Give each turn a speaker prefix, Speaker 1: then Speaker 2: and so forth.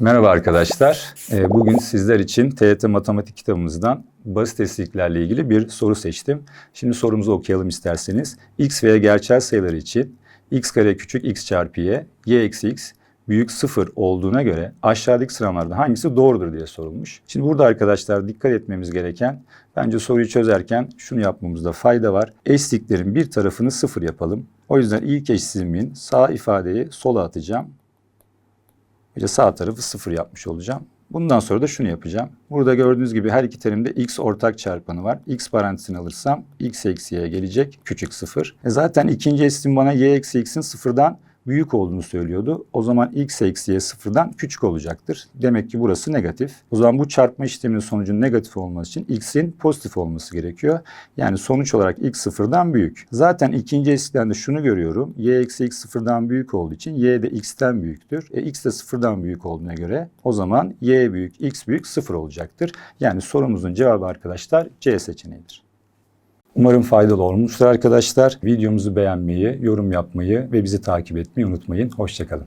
Speaker 1: Merhaba arkadaşlar. Ee, Bugün sizler için TYT Matematik kitabımızdan basit eşliklerle ilgili bir soru seçtim. Şimdi sorumuzu okuyalım isterseniz. x ve y gerçel sayıları için x kare küçük x çarpı y, y eksi x büyük sıfır olduğuna göre aşağıdaki sıralamalardan hangisi doğrudur diye sorulmuş. Şimdi burada arkadaşlar dikkat etmemiz gereken bence soruyu çözerken şunu yapmamızda fayda var. Eşliklerin bir tarafını sıfır yapalım. O yüzden ilk eşitliğimin sağ ifadeyi sola atacağım. Böylece sağ tarafı sıfır yapmış olacağım. Bundan sonra da şunu yapacağım. Burada gördüğünüz gibi her iki terimde x ortak çarpanı var. x parantezini alırsam x eksi y gelecek. Küçük sıfır. E zaten ikinci eşitliğim bana y eksi x'in sıfırdan büyük olduğunu söylüyordu. O zaman x eksi y sıfırdan küçük olacaktır. Demek ki burası negatif. O zaman bu çarpma işleminin sonucunun negatif olması için x'in pozitif olması gerekiyor. Yani sonuç olarak x sıfırdan büyük. Zaten ikinci eşitlikten de şunu görüyorum. y eksi x sıfırdan büyük olduğu için y de x'ten büyüktür. E, x de sıfırdan büyük olduğuna göre o zaman y büyük x büyük sıfır olacaktır. Yani sorumuzun cevabı arkadaşlar C seçeneğidir. Umarım faydalı olmuştur arkadaşlar. Videomuzu beğenmeyi, yorum yapmayı ve bizi takip etmeyi unutmayın. Hoşçakalın.